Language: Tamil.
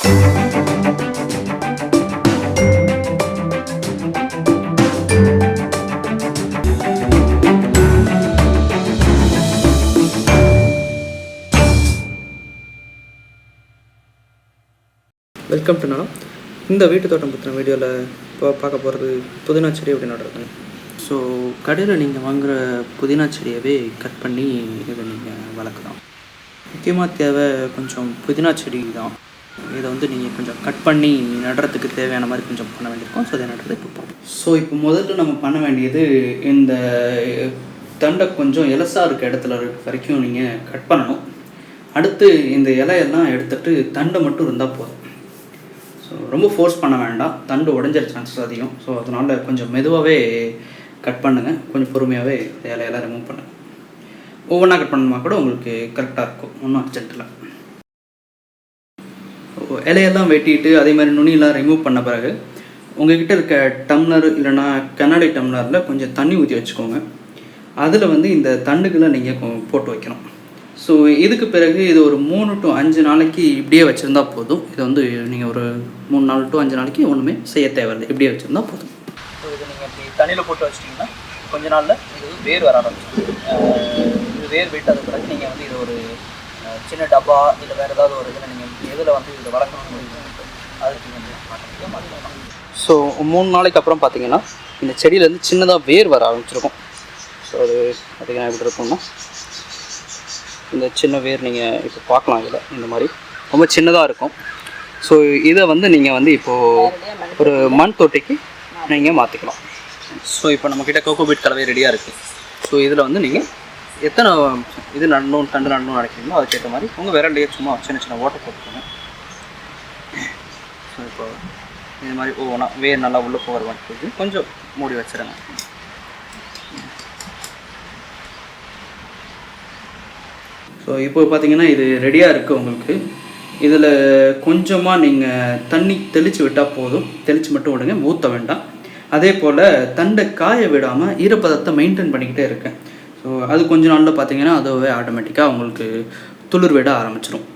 வெல்கம் டு நலம் இந்த வீட்டு தோட்டம் பற்றின வீடியோவில் இப்போ பார்க்க போகிறது புதினா செடி எப்படி நடுறதுன்னு ஸோ கடையில் நீங்கள் வாங்குகிற புதினா செடியவே கட் பண்ணி இதை நீங்கள் வளர்க்கலாம். முக்கியமாக தேவை கொஞ்சம் புதினா செடி தான். இதை வந்து நீங்கள் கொஞ்சம் கட் பண்ணி நடுறதுக்கு தேவையான மாதிரி கொஞ்சம் பண்ண வேண்டியிருக்கும். ஸோ அதை நடுறது இப்போ பார்ப்போம். ஸோ இப்போ முதல்ல நம்ம பண்ண வேண்டியது இந்த தண்டை கொஞ்சம் எலசாக இருக்க இடத்துல இருக்க வரைக்கும் நீங்கள் கட் பண்ணணும். அடுத்து இந்த இலையெல்லாம் எடுத்துட்டு தண்டை மட்டும் இருந்தால் போதும். ஸோ ரொம்ப ஃபோர்ஸ் பண்ண வேண்டாம். தண்டு உடஞ்சிற சான்சஸ் அதிகம். ஸோ அதனால் கொஞ்சம் மெதுவாகவே கட் பண்ணுங்கள் கொஞ்சம் பொறுமையாகவே இலையெல்லாம் ரிமூவ் பண்ணுங்கள் ஒவ்வொன்றா கட் பண்ணணுமா கூட உங்களுக்கு கரெக்டாக இருக்கும். ஒன்றும் அர்ஜென்ட் இல்லை. இலையெல்லாம் வெட்டிட்டு அதே மாதிரி நுனியெல்லாம் ரிமூவ் பண்ண பிறகு உங்ககிட்ட இருக்க டம்ளர் இல்லைன்னா கண்ணாடி டம்ளரில் கொஞ்சம் தண்ணி ஊற்றி வச்சுக்கோங்க. அதில் வந்து இந்த தண்டுகளை நீங்கள் போட்டு வைக்கணும். ஸோ இதுக்கு பிறகு இது ஒரு மூணு டு அஞ்சு நாளைக்கு இப்படியே வச்சுருந்தா போதும். இது வந்து நீங்கள் ஒரு மூணு நாள் டு அஞ்சு நாளைக்கு ஒன்றுமே செய்ய தேவையில்லை. இப்படியே வச்சுருந்தா போதும். ஸோ இது நீங்கள் இப்படி தண்ணியில் போட்டு வச்சிட்டிங்கன்னா கொஞ்ச நாளில் இது வேர் வர ஆரம்பிச்சிடும். இது வேர் விட்டது பிறகு நீங்கள் வந்து இது ஒரு சின்ன டப்பா இல்லை வேறு ஏதாவது ஒரு இதில் நீங்கள் எதில் வந்து இதில் வளர்க்கணும்னு முடிவு அதுக்கு வந்து ஸோ மூணு நாளைக்கு அப்புறம் பார்த்தீங்கன்னா இந்த செடியிலேருந்து சின்னதாக வேர் வர ஆரம்பிச்சிருக்கும். ஸோ அது பார்த்தீங்கன்னா எப்படி இருக்கும்னா இந்த சின்ன வேர் நீங்கள் இப்போ பார்க்கலாம் இதில் இந்த மாதிரி. ரொம்ப சின்னதாக இருக்கும். ஸோ இதை வந்து நீங்கள் வந்து இப்போது ஒரு மண் தொட்டிக்கு நீங்கள் மாற்றிக்கலாம் ஸோ இப்போ நம்மக்கிட்ட கோகோ பீட் கலவை ரெடியாக இருக்குது ஸோ இதில் வந்து நீங்கள் எத்தனை இது நடணும் தண்டு நடணும்னு நினைக்கிறீங்களோ அதுக்கேற்ற மாதிரி உங்கள் விரலையே சும்மா சின்ன சின்ன ஓட்டை போட்டுக்கோங்க. ஸோ இப்போ இது மாதிரி ஒவ்வொன்றா வேர் நல்லா உள்ளே போகிற மாதிரி கொஞ்சம் மூடி வச்சுருங்க. ஸோ இப்போ பார்த்தீங்கன்னா இது ரெடியாக இருக்குது உங்களுக்கு. இதில் கொஞ்சமாக நீங்கள் தண்ணி தெளித்து விட்டால் போதும். தெளித்து மட்டும் விடுங்க ஊற்ற வேண்டாம். அதே போல் தண்டை காய விடாமல் ஈரப்பதத்தை மெயின்டைன் பண்ணிக்கிட்டே இருக்கேன். ஸோ அது கொஞ்ச நாளில் பார்த்தீங்கன்னா அதுவே ஆட்டோமேட்டிக்காக உங்களுக்கு துளிர் விட ஆரம்பிச்சிடும்